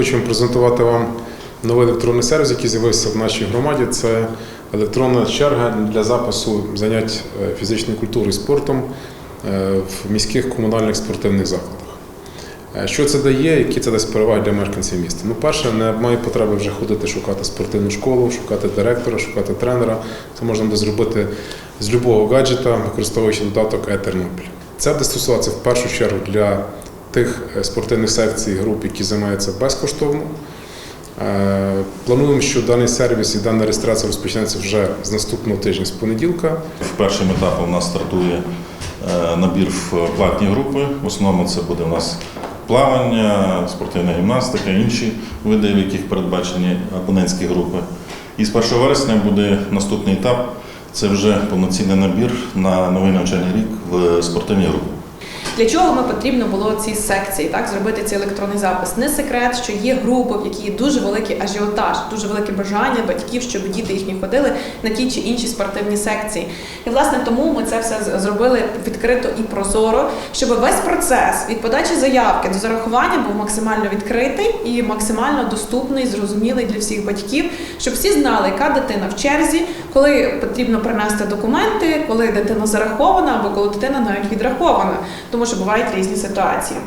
Хочемо презентувати вам новий електронний сервіс, який з'явився в нашій громаді. Це електронна черга для запису занять е, фізичною культурою і спортом е, в міських комунальних спортивних закладах. Е, Що це дає, які це дасть переваги для мешканців міста? Ну, перше, немає потреби вже ходити шукати спортивну школу, шукати директора, шукати тренера. Це можна буде зробити з будь-якого гаджета, використовуючи додаток «Етернопіль». Це буде стосуватися в першу чергу для тих е, спортивних секцій груп, які займаються безкоштовно. Е, Плануємо, що даний сервіс і дана реєстрація розпочнеться вже з наступного тижня, з понеділка. Першим етапом у нас стартує е, набір в платні групи. В основному це буде у нас плавання, спортивна гімнастика, інші види, в яких передбачені абонентські групи. І з 1 вересня буде наступний етап. Це вже повноцінний набір на новий навчальний рік в спортивні групи. Для чого ми потрібно було ці секції, так зробити цей електронний запис? Не секрет, що є групи, в які є дуже великий ажіотаж, дуже велике бажання батьків, щоб діти їхні ходили на ті чи інші спортивні секції. І власне тому ми це все зробили відкрито і прозоро, щоб весь процес від подачі заявки до зарахування був максимально відкритий і максимально доступний, зрозумілий для всіх батьків, щоб всі знали, яка дитина в черзі, коли потрібно принести документи, коли дитина зарахована або коли дитина навіть відрахована, тому що бувають різні ситуації.